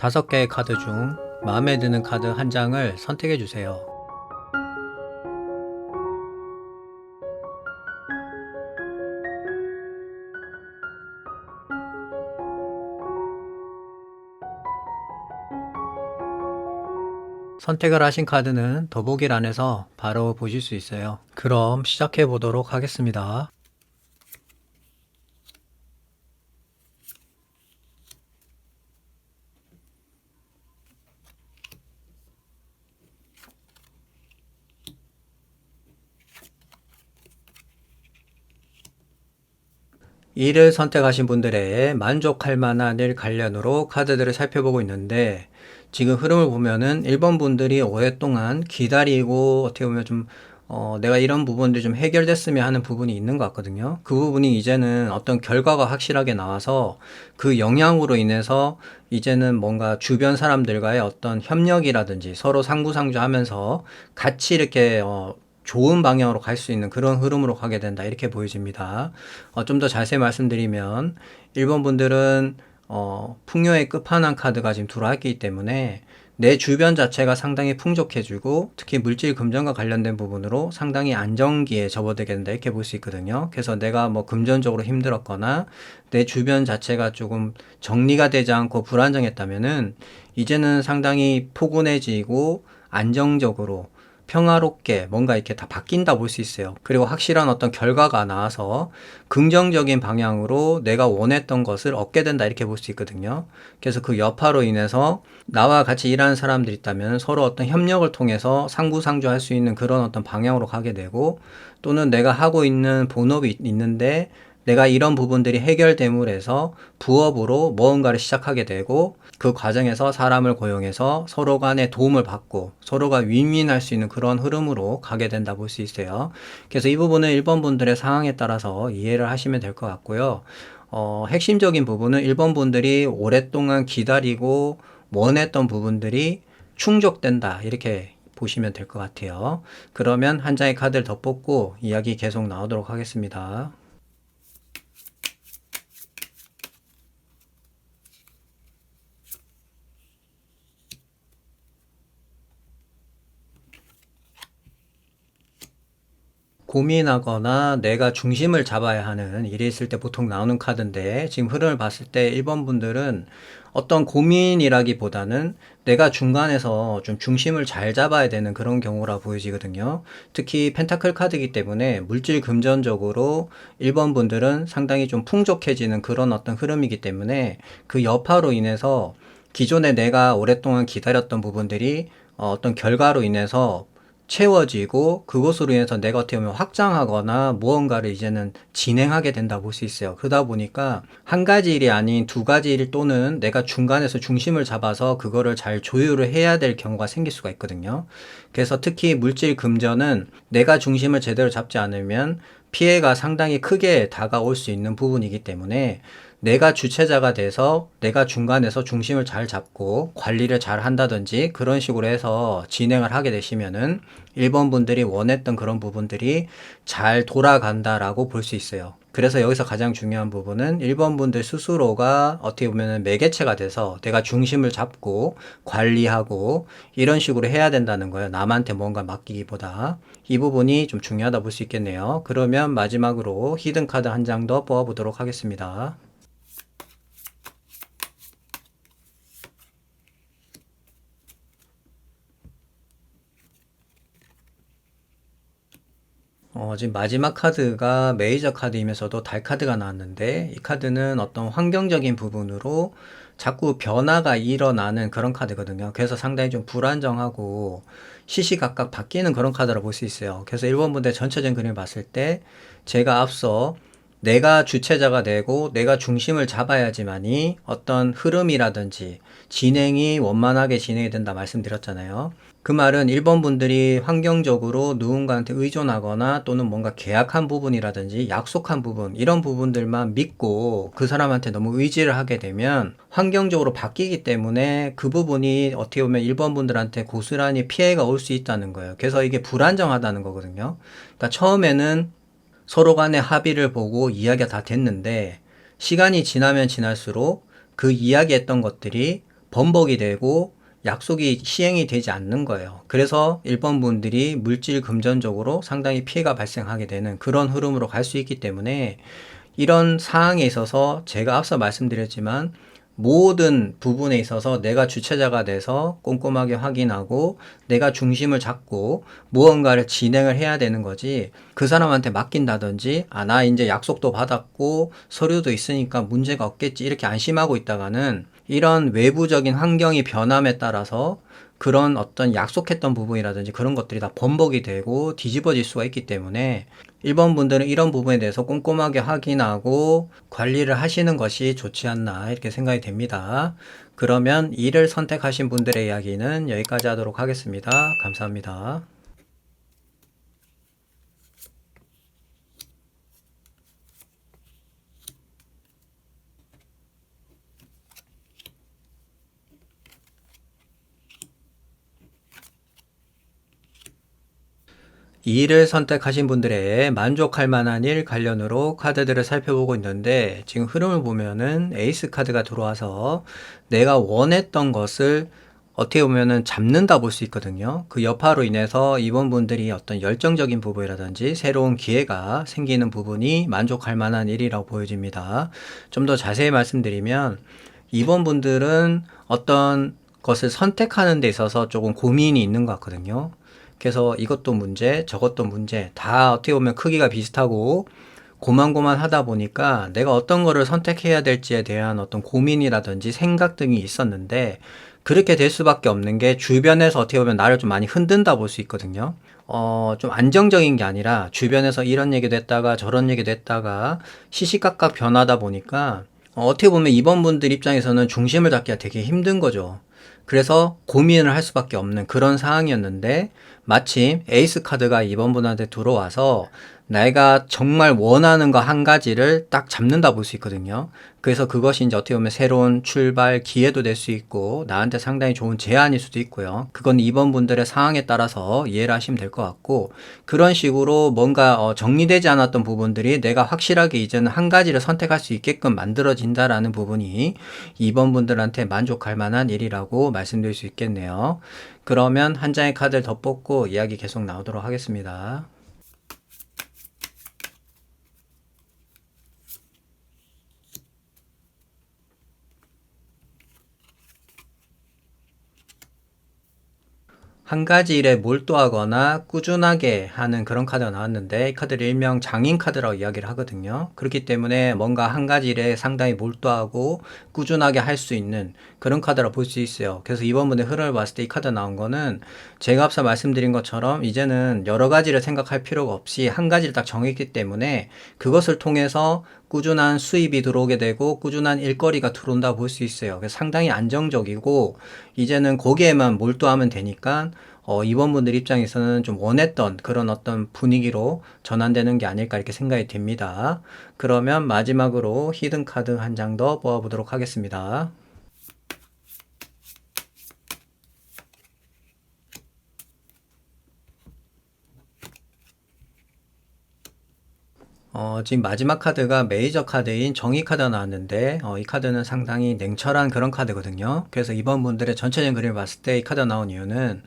다섯 개의 카드 중 마음에 드는 카드 한 장을 선택해 주세요. 선택을 하신 카드는 더보기란에서 바로 보실 수 있어요. 그럼 시작해 보도록 하겠습니다. 이를 선택하신 분들의 만족할 만한 일 관련으로 카드들을 살펴보고 있는데 지금 흐름을 보면은 1번 분들이 오랫동안 기다리고 어떻게 보면 좀 어, 내가 이런 부분들이 좀 해결됐으면 하는 부분이 있는 것 같거든요. 그 부분이 이제는 어떤 결과가 확실하게 나와서 그 영향으로 인해서 이제는 뭔가 주변 사람들과의 어떤 협력이라든지 서로 상부상조하면서 같이 이렇게 어, 좋은 방향으로 갈 수 있는 그런 흐름으로 가게 된다. 이렇게 보여집니다. 어, 좀 더 자세히 말씀드리면, 1번 분들은, 어, 풍요의 끝판왕 카드가 지금 들어왔기 때문에 내 주변 자체가 상당히 풍족해지고 특히 물질 금전과 관련된 부분으로 상당히 안정기에 접어들게 된다. 이렇게 볼 수 있거든요. 그래서 내가 뭐 금전적으로 힘들었거나 내 주변 자체가 조금 정리가 되지 않고 불안정했다면은 이제는 상당히 포근해지고 안정적으로 평화롭게 뭔가 이렇게 다 바뀐다 볼 수 있어요. 그리고 확실한 어떤 결과가 나와서 긍정적인 방향으로 내가 원했던 것을 얻게 된다 이렇게 볼 수 있거든요. 그래서 그 여파로 인해서 나와 같이 일하는 사람들이 있다면 서로 어떤 협력을 통해서 상부상조할 수 있는 그런 어떤 방향으로 가게 되고 또는 내가 하고 있는 본업이 있는데 내가 이런 부분들이 해결됨으로 해서 부업으로 무언가를 시작하게 되고 그 과정에서 사람을 고용해서 서로 간에 도움을 받고 서로가 윈윈할 수 있는 그런 흐름으로 가게 된다 볼 수 있어요. 그래서 이 부분은 1번 분들의 상황에 따라서 이해를 하시면 될 것 같고요. 어, 핵심적인 부분은 1번 분들이 오랫동안 기다리고 원했던 부분들이 충족된다. 이렇게 보시면 될 것 같아요. 그러면 한 장의 카드를 더 뽑고 이야기 계속 나오도록 하겠습니다. 고민하거나 내가 중심을 잡아야 하는 일이 있을 때 보통 나오는 카드인데 지금 흐름을 봤을 때 1번 분들은 어떤 고민이라기보다는 내가 중간에서 좀 중심을 잘 잡아야 되는 그런 경우라 보여지거든요. 특히 펜타클 카드이기 때문에 물질 금전적으로 1번 분들은 상당히 좀 풍족해지는 그런 어떤 흐름이기 때문에 그 여파로 인해서 기존에 내가 오랫동안 기다렸던 부분들이 어, 어떤 결과로 인해서 채워지고 그것으로 인해서 내가 어떻게 보면 확장하거나 무언가를 이제는 진행하게 된다 볼 수 있어요. 그러다 보니까 한 가지 일이 아닌 두 가지 일 또는 내가 중간에서 중심을 잡아서 그거를 잘 조율을 해야 될 경우가 생길 수가 있거든요. 그래서 특히 물질 금전은 내가 중심을 제대로 잡지 않으면 피해가 상당히 크게 다가올 수 있는 부분이기 때문에 내가 주체자가 돼서 내가 중간에서 중심을 잘 잡고 관리를 잘 한다든지 그런 식으로 해서 진행을 하게 되시면은 1번 분들이 원했던 그런 부분들이 잘 돌아간다라고 볼 수 있어요. 그래서 여기서 가장 중요한 부분은 1번 분들 스스로가 어떻게 보면 매개체가 돼서 내가 중심을 잡고 관리하고 이런 식으로 해야 된다는 거예요. 남한테 뭔가 맡기기보다. 이 부분이 좀 중요하다 볼 수 있겠네요. 그러면 마지막으로 히든 카드 한 장 더 뽑아보도록 하겠습니다. 어, 지금 마지막 카드가 메이저 카드이면서도 달 카드가 나왔는데, 이 카드는 어떤 환경적인 부분으로 자꾸 변화가 일어나는 그런 카드거든요. 그래서 상당히 좀 불안정하고 시시각각 바뀌는 그런 카드라 볼 수 있어요. 그래서 1번 분들 전체적인 그림을 봤을 때, 제가 앞서 내가 주체자가 되고 내가 중심을 잡아야지만이 어떤 흐름이라든지 진행이 원만하게 진행이 된다 말씀드렸잖아요. 그 말은 일본 분들이 환경적으로 누군가한테 의존하거나 또는 뭔가 계약한 부분이라든지 약속한 부분 이런 부분들만 믿고 그 사람한테 너무 의지를 하게 되면 환경적으로 바뀌기 때문에 그 부분이 어떻게 보면 일본 분들한테 고스란히 피해가 올 수 있다는 거예요. 그래서 이게 불안정하다는 거거든요. 그러니까 처음에는 서로 간의 합의를 보고 이야기가 다 됐는데 시간이 지나면 지날수록 그 이야기했던 것들이 번복이 되고 약속이 시행이 되지 않는 거예요. 그래서 1번 분들이 물질 금전적으로 상당히 피해가 발생하게 되는 그런 흐름으로 갈 수 있기 때문에 이런 사항에 있어서 제가 앞서 말씀드렸지만 모든 부분에 있어서 내가 주체자가 돼서 꼼꼼하게 확인하고 내가 중심을 잡고 무언가를 진행을 해야 되는 거지. 그 사람한테 맡긴다든지 아 나 이제 약속도 받았고 서류도 있으니까 문제가 없겠지. 이렇게 안심하고 있다가는 이런 외부적인 환경이 변함에 따라서 그런 어떤 약속했던 부분이라든지 그런 것들이 다 번복이 되고 뒤집어질 수가 있기 때문에 1번 분들은 이런 부분에 대해서 꼼꼼하게 확인하고 관리를 하시는 것이 좋지 않나 이렇게 생각이 됩니다. 그러면 이를 선택하신 분들의 이야기는 여기까지 하도록 하겠습니다. 감사합니다. 일을 선택하신 분들의 만족할 만한 일 관련으로 카드들을 살펴보고 있는데 지금 흐름을 보면은 에이스 카드가 들어와서 내가 원했던 것을 어떻게 보면은 잡는다 볼 수 있거든요. 그 여파로 인해서 이번 분들이 어떤 열정적인 부분이라든지 새로운 기회가 생기는 부분이 만족할 만한 일이라고 보여집니다. 좀 더 자세히 말씀드리면 이번 분들은 어떤 것을 선택하는 데 있어서 조금 고민이 있는 것 같거든요. 그래서 이것도 문제, 저것도 문제, 다 어떻게 보면 크기가 비슷하고 고만고만 하다 보니까 내가 어떤 거를 선택해야 될지에 대한 어떤 고민이라든지 생각 등이 있었는데 그렇게 될 수밖에 없는 게 주변에서 어떻게 보면 나를 좀 많이 흔든다 볼 수 있거든요. 어, 좀 안정적인 게 아니라 주변에서 이런 얘기도 했다가 저런 얘기도 했다가 시시각각 변하다 보니까 어, 어떻게 보면 이번 분들 입장에서는 중심을 잡기가 되게 힘든 거죠. 그래서 고민을 할 수밖에 없는 그런 상황이었는데 마침 에이스 카드가 이번 분한테 들어와서 내가 정말 원하는 거 한 가지를 딱 잡는다 볼 수 있거든요. 그래서 그것이 이제 어떻게 보면 새로운 출발 기회도 될 수 있고 나한테 상당히 좋은 제안일 수도 있고요. 그건 이번 분들의 상황에 따라서 이해를 하시면 될 것 같고 그런 식으로 뭔가 어 정리되지 않았던 부분들이 내가 확실하게 이제는 한 가지를 선택할 수 있게끔 만들어진다라는 부분이 이번 분들한테 만족할 만한 일이라고 말씀드릴 수 있겠네요. 그러면 한 장의 카드를 더 뽑고 이야기 계속 나오도록 하겠습니다. 한 가지 일에 몰두하거나 꾸준하게 하는 그런 카드가 나왔는데 이 카드를 일명 장인 카드라고 이야기를 하거든요. 그렇기 때문에 뭔가 한 가지 일에 상당히 몰두하고 꾸준하게 할 수 있는 그런 카드라 볼 수 있어요. 그래서 이번 분의 흐름을 봤을 때 이 카드 나온 거는 제가 앞서 말씀드린 것처럼 이제는 여러 가지를 생각할 필요가 없이 한 가지를 딱 정했기 때문에 그것을 통해서 꾸준한 수입이 들어오게 되고 꾸준한 일거리가 들어온다 볼 수 있어요. 그래서 상당히 안정적이고 이제는 거기에만 몰두하면 되니까 어, 이번 분들 입장에서는 좀 원했던 그런 어떤 분위기로 전환되는 게 아닐까 이렇게 생각이 됩니다. 그러면 마지막으로 히든 카드 한 장 더 뽑아보도록 하겠습니다. 어, 지금 마지막 카드가 메이저 카드인 정의 카드가 나왔는데, 어, 이 카드는 상당히 냉철한 그런 카드거든요. 그래서 이번 분들의 전체적인 그림을 봤을 때 이 카드가 나온 이유는,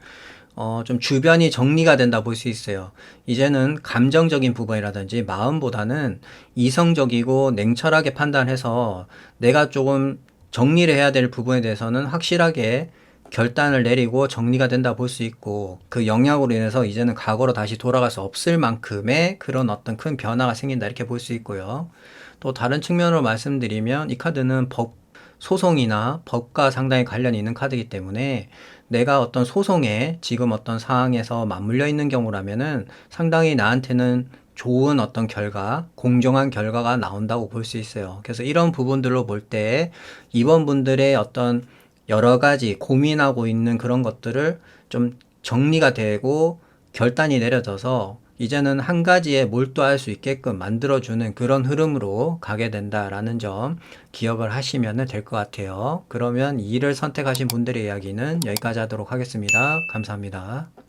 어, 좀 주변이 정리가 된다 볼 수 있어요. 이제는 감정적인 부분이라든지 마음보다는 이성적이고 냉철하게 판단해서 내가 조금 정리를 해야 될 부분에 대해서는 확실하게 결단을 내리고 정리가 된다 볼 수 있고 그 영향으로 인해서 이제는 과거로 다시 돌아갈 수 없을 만큼의 그런 어떤 큰 변화가 생긴다 이렇게 볼 수 있고요. 또 다른 측면으로 말씀드리면 이 카드는 법 소송이나 법과 상당히 관련이 있는 카드이기 때문에 내가 어떤 소송에 지금 어떤 상황에서 맞물려 있는 경우라면은 상당히 나한테는 좋은 어떤 결과, 공정한 결과가 나온다고 볼 수 있어요. 그래서 이런 부분들로 볼 때 이번 분들의 어떤 여러 가지 고민하고 있는 그런 것들을 좀 정리가 되고 결단이 내려져서 이제는 한 가지에 몰두할 수 있게끔 만들어주는 그런 흐름으로 가게 된다라는 점 기억을 하시면 될 것 같아요. 그러면 이를 선택하신 분들의 이야기는 여기까지 하도록 하겠습니다. 감사합니다.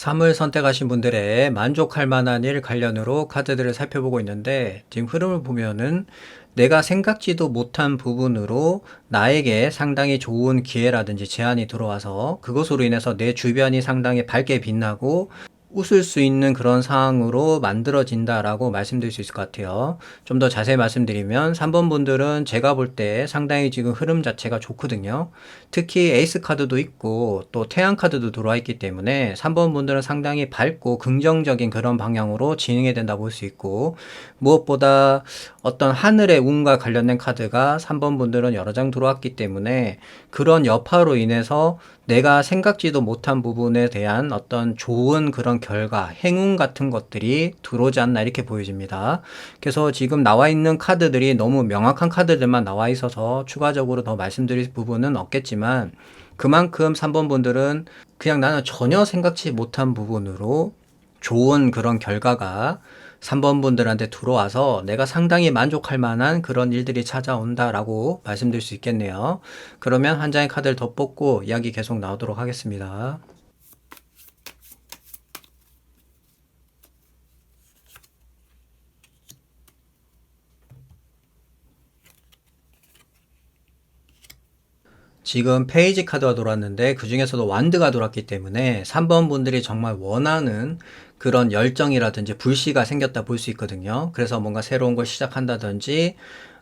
3을 선택하신 분들의 만족할 만한 일 관련으로 카드들을 살펴보고 있는데 지금 흐름을 보면은 내가 생각지도 못한 부분으로 나에게 상당히 좋은 기회라든지 제안이 들어와서 그것으로 인해서 내 주변이 상당히 밝게 빛나고 웃을 수 있는 그런 상황으로 만들어진다라고 말씀드릴 수 있을 것 같아요. 좀 더 자세히 말씀드리면 3번 분들은 제가 볼 때 상당히 지금 흐름 자체가 좋거든요. 특히 에이스 카드도 있고 또 태양 카드도 들어와 있기 때문에 3번 분들은 상당히 밝고 긍정적인 그런 방향으로 진행해야 된다 볼 수 있고 무엇보다 어떤 하늘의 운과 관련된 카드가 3번 분들은 여러 장 들어왔기 때문에 그런 여파로 인해서 내가 생각지도 못한 부분에 대한 어떤 좋은 그런 결과, 행운 같은 것들이 들어오지 않나 이렇게 보여집니다. 그래서 지금 나와 있는 카드들이 너무 명확한 카드들만 나와 있어서 추가적으로 더 말씀드릴 부분은 없겠지만 그만큼 3번 분들은 그냥 나는 전혀 생각지 못한 부분으로 좋은 그런 결과가 3번 분들한테 들어와서 내가 상당히 만족할 만한 그런 일들이 찾아온다라고 말씀드릴 수 있겠네요. 그러면 한 장의 카드를 더 뽑고 이야기 계속 나오도록 하겠습니다. 지금 페이지 카드가 돌았는데 그 중에서도 완드가 돌았기 때문에 3번 분들이 정말 원하는 그런 열정이라든지 불씨가 생겼다 볼 수 있거든요. 그래서 뭔가 새로운 걸 시작한다든지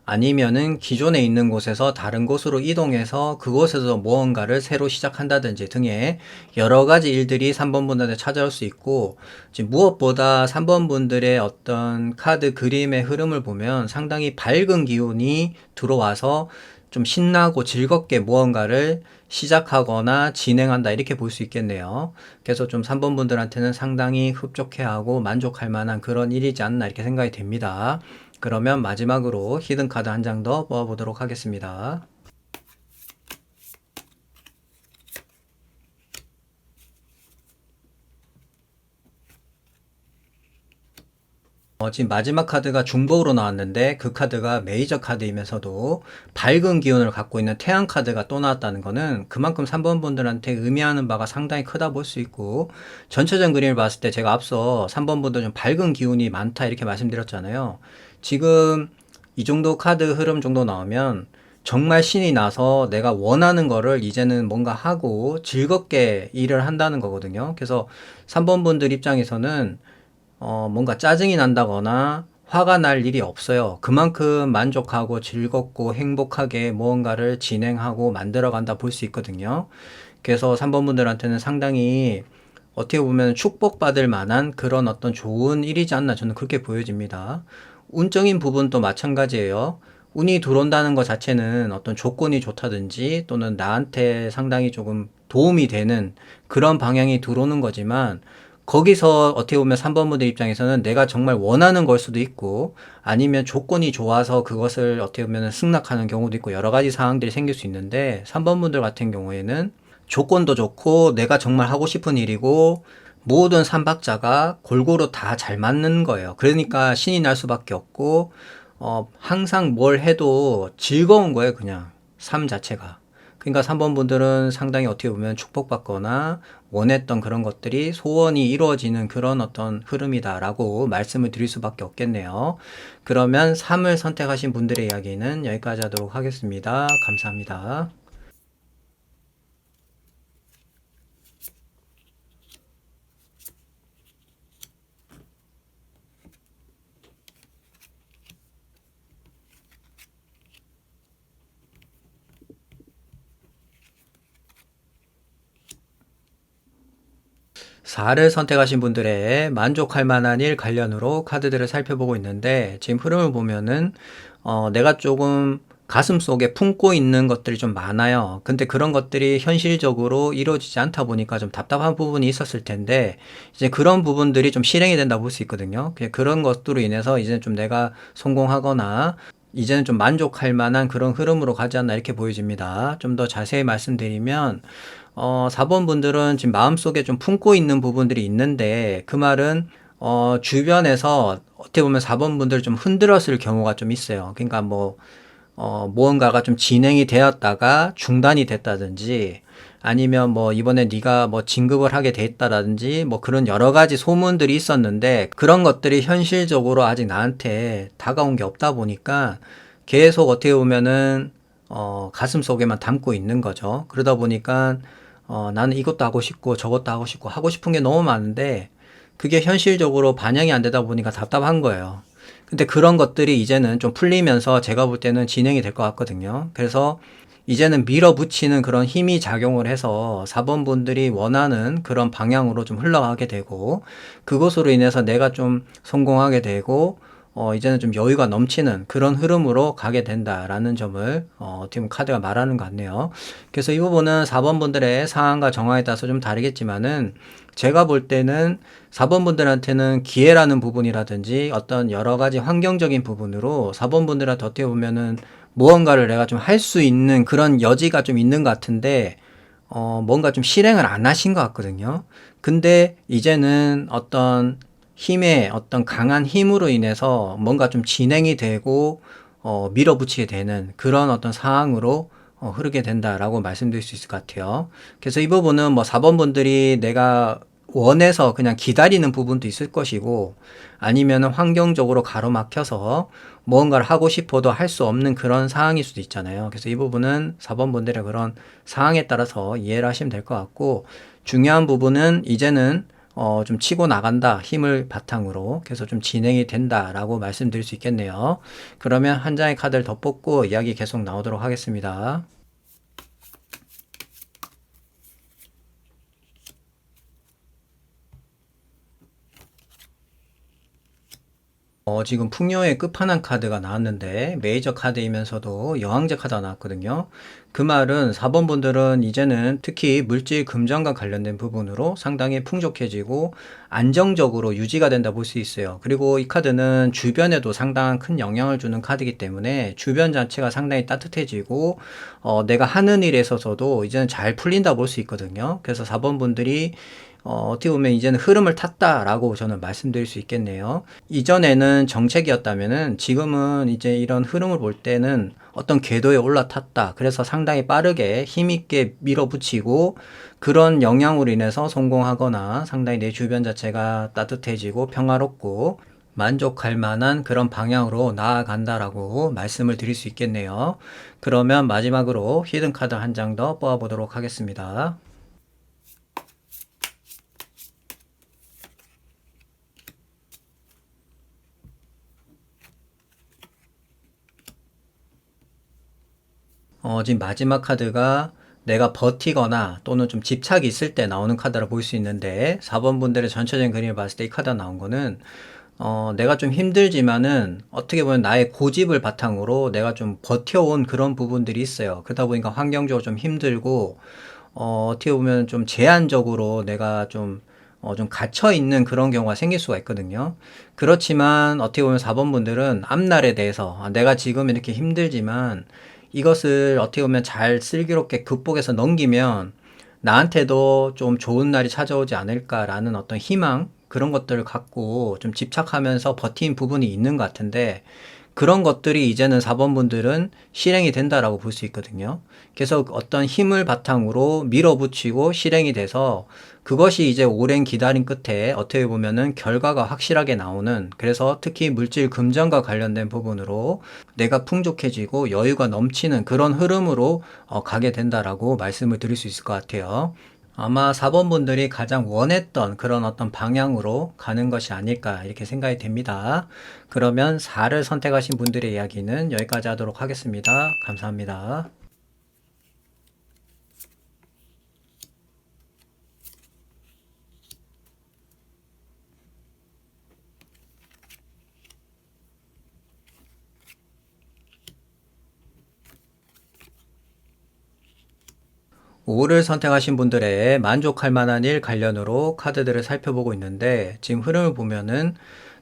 아니면은 기존에 있는 곳에서 다른 곳으로 이동해서 그곳에서 무언가를 새로 시작한다든지 등의 여러 가지 일들이 3번 분들한테 찾아올 수 있고 지금 무엇보다 3번 분들의 어떤 카드 그림의 흐름을 보면 상당히 밝은 기운이 들어와서 좀 신나고 즐겁게 무언가를 시작하거나 진행한다 이렇게 볼 수 있겠네요. 그래서 좀 3번 분들한테는 상당히 흡족해하고 만족할 만한 그런 일이지 않나 이렇게 생각이 됩니다. 그러면 마지막으로 히든 카드 한 장더 뽑아보도록 하겠습니다. 어, 지금 마지막 카드가 중복으로 나왔는데 그 카드가 메이저 카드이면서도 밝은 기운을 갖고 있는 태양 카드가 또 나왔다는 거는 그만큼 3번 분들한테 의미하는 바가 상당히 크다 볼 수 있고 전체적인 그림을 봤을 때 제가 앞서 3번 분들 좀 밝은 기운이 많다 이렇게 말씀드렸잖아요. 지금 이 정도 카드 흐름 정도 나오면 정말 신이 나서 내가 원하는 거를 이제는 뭔가 하고 즐겁게 일을 한다는 거거든요. 그래서 3번 분들 입장에서는 어, 뭔가 짜증이 난다거나 화가 날 일이 없어요. 그만큼 만족하고 즐겁고 행복하게 무언가를 진행하고 만들어 간다 볼 수 있거든요. 그래서 3번 분들한테는 상당히 어떻게 보면 축복받을 만한 그런 어떤 좋은 일이지 않나 저는 그렇게 보여집니다. 운적인 부분도 마찬가지예요. 운이 들어온다는 것 자체는 어떤 조건이 좋다든지 또는 나한테 상당히 조금 도움이 되는 그런 방향이 들어오는 거지만 거기서 어떻게 보면 3번 분들 입장에서는 내가 정말 원하는 걸 수도 있고 아니면 조건이 좋아서 그것을 어떻게 보면 승낙하는 경우도 있고 여러 가지 상황들이 생길 수 있는데 3번 분들 같은 경우에는 조건도 좋고 내가 정말 하고 싶은 일이고 모든 삼박자가 골고루 다 잘 맞는 거예요. 그러니까 신이 날 수밖에 없고 어 항상 뭘 해도 즐거운 거예요, 그냥 삶 자체가. 그러니까 3번 분들은 상당히 어떻게 보면 축복받거나 원했던 그런 것들이 소원이 이루어지는 그런 어떤 흐름이다라고 말씀을 드릴 수밖에 없겠네요. 그러면 3을 선택하신 분들의 이야기는 여기까지 하도록 하겠습니다. 감사합니다. 사를 선택하신 분들의 만족할 만한 일 관련으로 카드들을 살펴보고 있는데 지금 흐름을 보면은 어, 내가 조금 가슴 속에 품고 있는 것들이 좀 많아요. 근데 그런 것들이 현실적으로 이루어지지 않다 보니까 좀 답답한 부분이 있었을 텐데 이제 그런 부분들이 좀 실행이 된다 볼수 있거든요. 그런 것들로 인해서 이제 좀 내가 성공하거나 이제는 좀 만족할 만한 그런 흐름으로 가지 않나 이렇게 보여집니다. 좀 더 자세히 말씀드리면 어, 4번 분들은 지금 마음속에 좀 품고 있는 부분들이 있는데 그 말은 어, 주변에서 어떻게 보면 4번 분들 좀 흔들었을 경우가 좀 있어요. 그러니까 뭐 어, 무언가가 좀 진행이 되었다가 중단이 됐다든지 아니면 뭐 이번에 네가 뭐 진급을 하게 됐다라든지 뭐 그런 여러 가지 소문들이 있었는데 그런 것들이 현실적으로 아직 나한테 다가온 게 없다 보니까 계속 어떻게 보면은 어, 가슴 속에만 담고 있는 거죠. 그러다 보니까 어, 나는 이것도 하고 싶고 저것도 하고 싶고 하고 싶은 게 너무 많은데 그게 현실적으로 반영이 안 되다 보니까 답답한 거예요. 근데 그런 것들이 이제는 좀 풀리면서 제가 볼 때는 진행이 될 것 같거든요. 그래서 이제는 밀어붙이는 그런 힘이 작용을 해서 4번 분들이 원하는 그런 방향으로 좀 흘러가게 되고 그것으로 인해서 내가 좀 성공하게 되고 어, 이제는 좀 여유가 넘치는 그런 흐름으로 가게 된다라는 점을 어, 보면 카드가 말하는 것 같네요. 그래서 이 부분은 4번 분들의 상황과 정황에 따라서 좀 다르겠지만은 제가 볼 때는 4번 분들한테는 기회라는 부분이라든지 어떤 여러 가지 환경적인 부분으로 4번 분들한테 어떻게 보면은 무언가를 내가 좀 할 수 있는 그런 여지가 좀 있는 것 같은데 어, 뭔가 좀 실행을 안 하신 것 같거든요. 근데 이제는 어떤 힘의 어떤 강한 힘으로 인해서 뭔가 좀 진행이 되고 어, 밀어붙이게 되는 그런 어떤 상황으로 어, 흐르게 된다라고 말씀드릴 수 있을 것 같아요. 그래서 이 부분은 뭐 4번 분들이 내가 원해서 그냥 기다리는 부분도 있을 것이고 아니면 환경적으로 가로막혀서 무언가를 하고 싶어도 할 수 없는 그런 상황일 수도 있잖아요. 그래서 이 부분은 4번 분들의 그런 상황에 따라서 이해를 하시면 될 것 같고 중요한 부분은 이제는 어, 좀 치고 나간다. 힘을 바탕으로. 그래서 좀 진행이 된다라고 말씀드릴 수 있겠네요. 그러면 한 장의 카드를 더 뽑고 이야기 계속 나오도록 하겠습니다. 어, 지금 풍요의 끝판왕 카드가 나왔는데 메이저 카드이면서도 여왕제 카드가 나왔거든요. 그 말은 4번 분들은 이제는 특히 물질 금전과 관련된 부분으로 상당히 풍족해지고 안정적으로 유지가 된다 볼 수 있어요. 그리고 이 카드는 주변에도 상당한 큰 영향을 주는 카드이기 때문에 주변 자체가 상당히 따뜻해지고 어, 내가 하는 일에 있어서도 이제는 잘 풀린다 볼 수 있거든요. 그래서 4번 분들이 어, 어떻게 보면 이제는 흐름을 탔다라고 저는 말씀드릴 수 있겠네요. 이전에는 정책이었다면은 지금은 이제 이런 흐름을 볼 때는 어떤 궤도에 올라탔다. 그래서 상당히 빠르게 힘있게 밀어붙이고 그런 영향으로 인해서 성공하거나 상당히 내 주변 자체가 따뜻해지고 평화롭고 만족할 만한 그런 방향으로 나아간다라고 말씀을 드릴 수 있겠네요. 그러면 마지막으로 히든카드 한 장 더 뽑아보도록 하겠습니다. 어, 지금 마지막 카드가 내가 버티거나 또는 좀 집착이 있을 때 나오는 카드라 볼 수 있는데 4번 분들의 전체적인 그림을 봤을 때 이 카드가 나온 거는 어, 내가 좀 힘들지만은 어떻게 보면 나의 고집을 바탕으로 내가 좀 버텨온 그런 부분들이 있어요. 그러다 보니까 환경적으로 좀 힘들고 어, 어떻게 보면 좀 제한적으로 내가 좀 어, 좀 갇혀 있는 그런 경우가 생길 수가 있거든요. 그렇지만 어떻게 보면 4번 분들은 앞날에 대해서 아, 내가 지금 이렇게 힘들지만 이것을 어떻게 보면 잘 슬기롭게 극복해서 넘기면 나한테도 좀 좋은 날이 찾아오지 않을까라는 어떤 희망? 그런 것들을 갖고 좀 집착하면서 버틴 부분이 있는 것 같은데 그런 것들이 이제는 4번 분들은 실행이 된다라고 볼 수 있거든요. 그래서 어떤 힘을 바탕으로 밀어붙이고 실행이 돼서 그것이 이제 오랜 기다림 끝에 어떻게 보면은 결과가 확실하게 나오는 그래서 특히 물질 금전과 관련된 부분으로 내가 풍족해지고 여유가 넘치는 그런 흐름으로 어, 가게 된다라고 말씀을 드릴 수 있을 것 같아요. 아마 4번 분들이 가장 원했던 그런 어떤 방향으로 가는 것이 아닐까 이렇게 생각이 됩니다. 그러면 4를 선택하신 분들의 이야기는 여기까지 하도록 하겠습니다. 감사합니다. 오를 선택하신 분들의 만족할 만한 일 관련으로 카드들을 살펴보고 있는데 지금 흐름을 보면은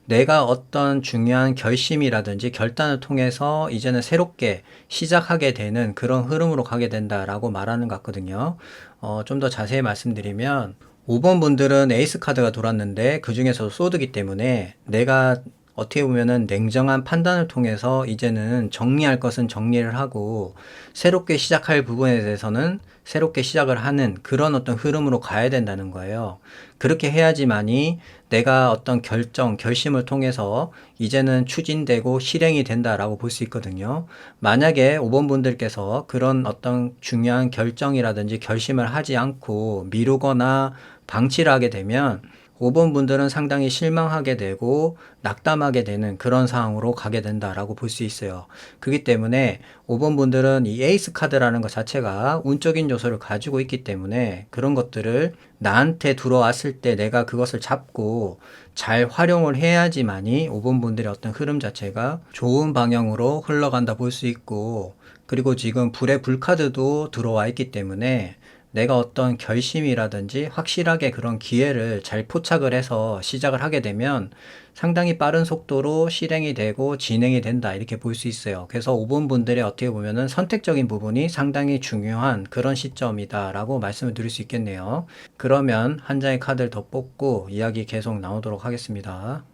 내가 어떤 중요한 결심이라든지 결단을 통해서 이제는 새롭게 시작하게 되는 그런 흐름으로 가게 된다라고 말하는 것 같거든요. 어, 좀 더 자세히 말씀드리면 5번 분들은 에이스 카드가 돌았는데 그 중에서 소드기 때문에 내가 어떻게 보면은 냉정한 판단을 통해서 이제는 정리할 것은 정리를 하고 새롭게 시작할 부분에 대해서는 새롭게 시작을 하는 그런 어떤 흐름으로 가야 된다는 거예요. 그렇게 해야지만이 내가 어떤 결정, 결심을 통해서 이제는 추진되고 실행이 된다라고 볼 수 있거든요. 만약에 5번 분들께서 그런 어떤 중요한 결정이라든지 결심을 하지 않고 미루거나 방치를 하게 되면 5번 분들은 상당히 실망하게 되고 낙담하게 되는 그런 상황으로 가게 된다라고 볼 수 있어요. 그렇기 때문에 5번 분들은 이 에이스 카드라는 것 자체가 운적인 요소를 가지고 있기 때문에 그런 것들을 나한테 들어왔을 때 내가 그것을 잡고 잘 활용을 해야지만이 5번 분들의 어떤 흐름 자체가 좋은 방향으로 흘러간다 볼 수 있고 그리고 지금 불의 불카드도 들어와 있기 때문에 내가 어떤 결심이라든지 확실하게 그런 기회를 잘 포착을 해서 시작을 하게 되면 상당히 빠른 속도로 실행이 되고 진행이 된다 이렇게 볼 수 있어요. 그래서 5번 분들의 어떻게 보면은 선택적인 부분이 상당히 중요한 그런 시점이다라고 말씀을 드릴 수 있겠네요. 그러면 한 장의 카드를 더 뽑고 이야기 계속 나오도록 하겠습니다.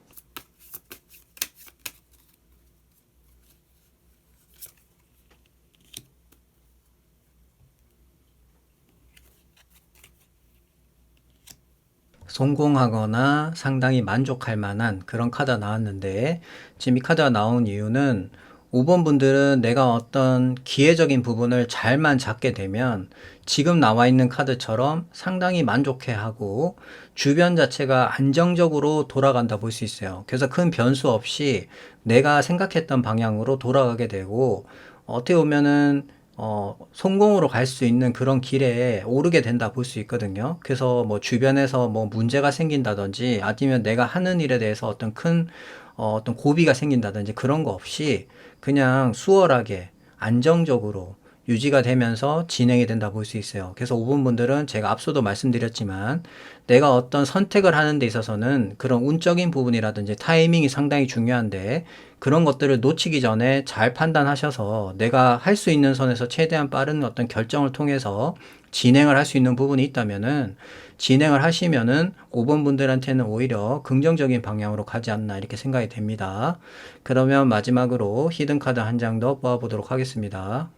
성공하거나 상당히 만족할 만한 그런 카드가 나왔는데 지금 이 카드가 나온 이유는 5번 분들은 내가 어떤 기회적인 부분을 잘만 잡게 되면 지금 나와 있는 카드처럼 상당히 만족해 하고 주변 자체가 안정적으로 돌아간다 볼 수 있어요. 그래서 큰 변수 없이 내가 생각했던 방향으로 돌아가게 되고 어떻게 보면은 어, 성공으로 갈 수 있는 그런 길에 오르게 된다 볼 수 있거든요. 그래서 뭐 주변에서 뭐 문제가 생긴다든지 아니면 내가 하는 일에 대해서 어떤 큰 어, 어떤 고비가 생긴다든지 그런 거 없이 그냥 수월하게 안정적으로 유지가 되면서 진행이 된다 볼 수 있어요. 그래서 5번 분들은 제가 앞서도 말씀드렸지만 내가 어떤 선택을 하는 데 있어서는 그런 운적인 부분이라든지 타이밍이 상당히 중요한데 그런 것들을 놓치기 전에 잘 판단하셔서 내가 할 수 있는 선에서 최대한 빠른 어떤 결정을 통해서 진행을 할 수 있는 부분이 있다면은 진행을 하시면은 5번 분들한테는 오히려 긍정적인 방향으로 가지 않나 이렇게 생각이 됩니다. 그러면 마지막으로 히든 카드 한 장 더 뽑아보도록 하겠습니다.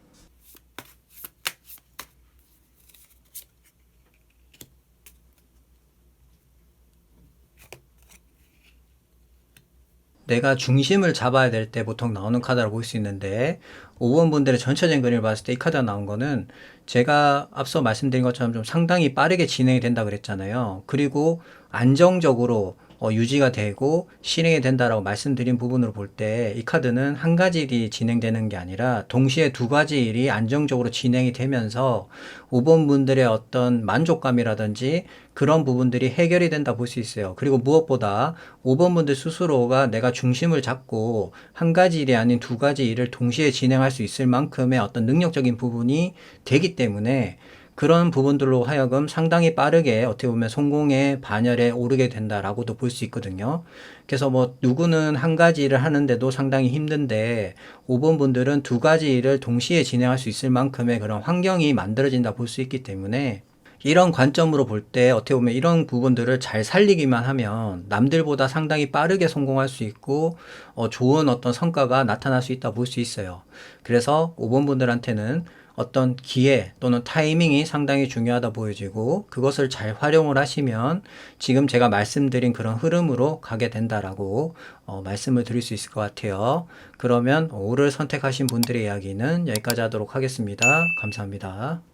내가 중심을 잡아야 될 때 보통 나오는 카드라고 볼 수 있는데 5번 분들의 전체적인 그림을 봤을 때 이 카드가 나온 거는 제가 앞서 말씀드린 것처럼 좀 상당히 빠르게 진행이 된다 그랬잖아요. 그리고 안정적으로 어, 유지가 되고 실행이 된다라고 말씀드린 부분으로 볼 때 이 카드는 한 가지 일이 진행되는 게 아니라 동시에 두 가지 일이 안정적으로 진행이 되면서 5번 분들의 어떤 만족감이라든지 그런 부분들이 해결이 된다 볼 수 있어요. 그리고 무엇보다 5번 분들 스스로가 내가 중심을 잡고 한 가지 일이 아닌 두 가지 일을 동시에 진행할 수 있을 만큼의 어떤 능력적인 부분이 되기 때문에 그런 부분들로 하여금 상당히 빠르게 어떻게 보면 성공의 반열에 오르게 된다라고도 볼 수 있거든요. 그래서 뭐 누구는 한 가지 일을 하는데도 상당히 힘든데 5번 분들은 두 가지 일을 동시에 진행할 수 있을 만큼의 그런 환경이 만들어진다 볼 수 있기 때문에 이런 관점으로 볼 때 어떻게 보면 이런 부분들을 잘 살리기만 하면 남들보다 상당히 빠르게 성공할 수 있고 어, 좋은 어떤 성과가 나타날 수 있다 볼 수 있어요. 그래서 5번 분들한테는 어떤 기회 또는 타이밍이 상당히 중요하다 보여지고 그것을 잘 활용을 하시면 지금 제가 말씀드린 그런 흐름으로 가게 된다라고 어, 말씀을 드릴 수 있을 것 같아요. 그러면 오를 선택하신 분들의 이야기는 여기까지 하도록 하겠습니다. 감사합니다.